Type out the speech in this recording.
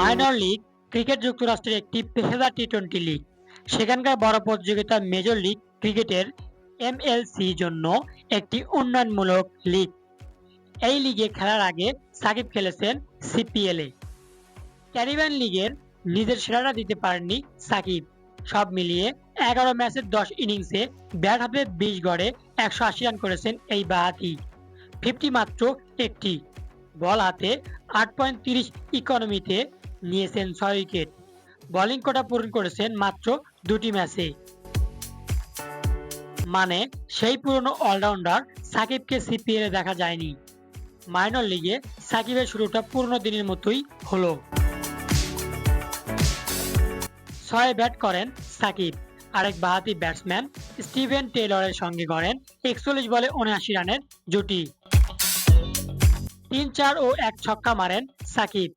Minor league cricket যুক্তরাষ্ট্রের একটি পেশাদার টি টোয়েন্টি লিগ সেখানকার বড় প্রতিযোগিতা মেজর লিগ ক্রিকেটের এমএলসি জন্য একটি উন্নয়নমূলক লিগ এই লিগে খেলার আগে সাকিব খেলেছেন সিপিএলে ক্যারিবিয়ান লিগের নিজের সেরাটা দিতে পারেননি সাকিব। সব মিলিয়ে এগারো ম্যাচের দশ ইনিংসে ব্যাট হাতে বিশ গড়ে একশো আশি রান করেছেন এই বাহাতি। ফিফটি মাত্র একটি। বল হাতে আট পয়েন্ট তিরিশ ইকোনমিতে নিয়েছেন ছয় উইকেট। বোলিং কোটা পূরণ করেছেন মাত্র দুটি ম্যাচে। মানে সেই পুরনো অলরাউন্ডার সাকিবকে সিপিএলে দেখা যায়নি। মাইনর লিগে সাকিবের শুরুটা পুরনো দিনের মতোই হলো। ছয় ব্যাট করেন সাকিব। আরেক বাহাতি ব্যাটসম্যান স্টিভেন টেলরের সঙ্গে গড়েন একচল্লিশ বলে উনআশি রানের জুটি। তিন চার ও এক ছক্কা মারেন সাকিব।